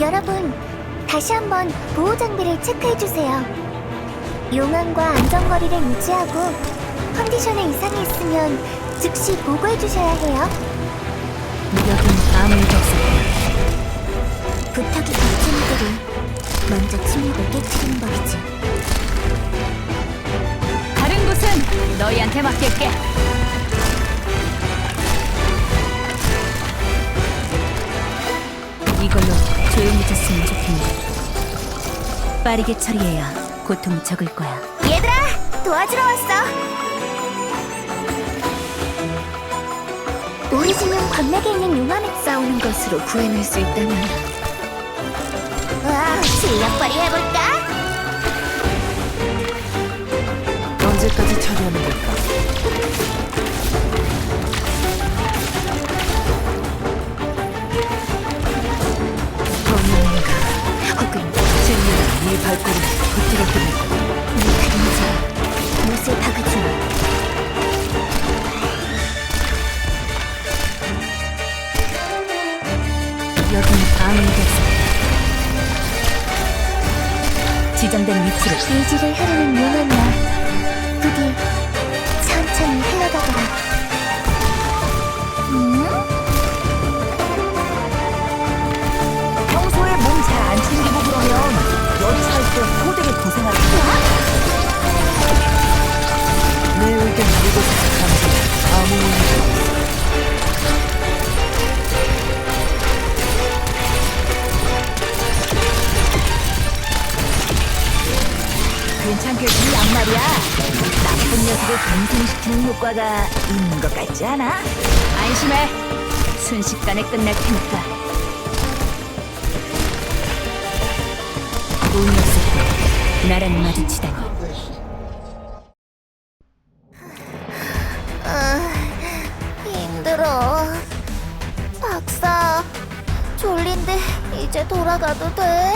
여러분, 다시 한번 보호 장비를 체크해 주세요. 용암과 안전거리를 유지하고 컨디션에 이상이 있으면 즉시 보고해 주셔야 해요. 여긴 아무 일도 없었고 부탁이 겹친 이들이 먼저 침묵을 깨뜨리는 법이지. 다른 곳은 너희한테 맡길게 빠르게 처리해야 고통이 적을 거야 얘들아, 도와주러 왔어. 우리 진영 관맥에 있는 용암에 싸우는 것으로 구해낼 수 있다면 와, 실력 발휘 해볼까? 언제까지 처리하는 걸까? 지정된 위치로 의지를 흐르는 용암이야. 부디 천천히 흘러가거라. 음? 평소에 몸 잘 안 챙기고 그러면 여차할 때 거야. 내 의견 이곳에서 감정 아무 의미도 없어. 괜찮겠지 양말이야. 나쁜 녀석을 갱생시키는 효과가 있는 것 같지 않아? 안심해 순식간에 끝날 테니까 운이 없었고 나랑 마주치다니 아, 힘들어. 박사, 졸린데 이제 돌아가도 돼?